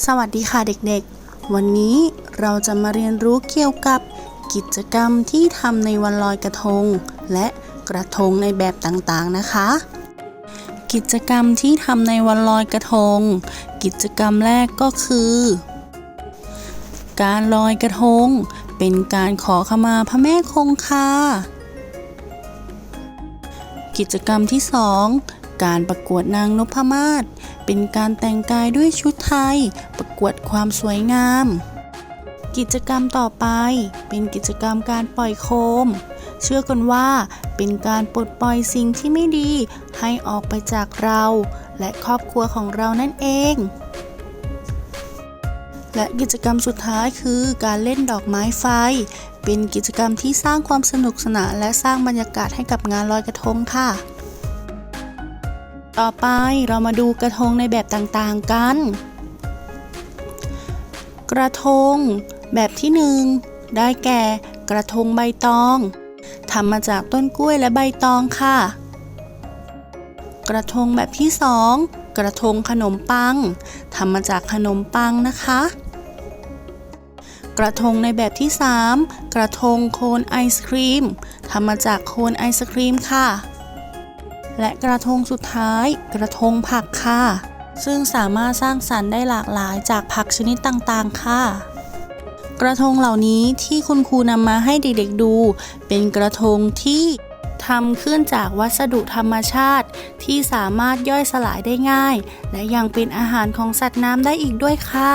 สวัสดีค่ะเด็กๆ วันนี้เราจะมาเรียนรู้เกี่ยวกับกิจกรรมที่ทำในวันลอยกระทง และกระทงในแบบต่างๆนะคะ กิจกรรมที่ทำในวันลอยกระทง กิจกรรมแรกก็คือ การลอยกระทง เป็นการขอขมาพระแม่คงคากิจกรรมที่สอง การประกวดนางนพมาศเป็นการแต่งกายด้วยชุดไทย ประกวดความสวยงาม กิจกรรมต่อไป เป็นกิจกรรมการปล่อยโคม เชื่อกันว่า เป็นการปลดปล่อยสิ่งที่ไม่ดี ให้ออกไปจากเรา และครอบครัวของเรานั่นเอง และกิจกรรมสุดท้ายคือการเล่นดอกไม้ไฟ เป็นกิจกรรมที่สร้างความสนุกสนานและสร้างบรรยากาศให้กับงานลอยกระทงค่ะ ต่อไปเรามาดูกระทงในแบบต่างๆกัน กระทง แบบที่หนึ่งได้แก่กระทงใบตองทำมาจากต้นกล้วยและใบตองค่ะ กระทงแบบที่สองกระทงขนมปังทำมาจากขนมปังนะคะ กระทงในแบบที่ 3 กระทงโคนไอศครีมทำมาจากโคนไอศครีมค่ะ และกระทงสุดท้าย กระทงผักค่ะ ซึ่งสามารถสร้างสรรค์ได้หลากหลายจากผักชนิดต่างๆ ค่ะ กระทงเหล่านี้ที่คุณครูนำมาให้เด็กๆดู เป็นกระทงที่ทำขึ้นจากวัสดุธรรมชาติ ที่สามารถย่อยสลายได้ง่าย และยังเป็นอาหารของสัตว์น้ำได้อีกด้วยค่ะ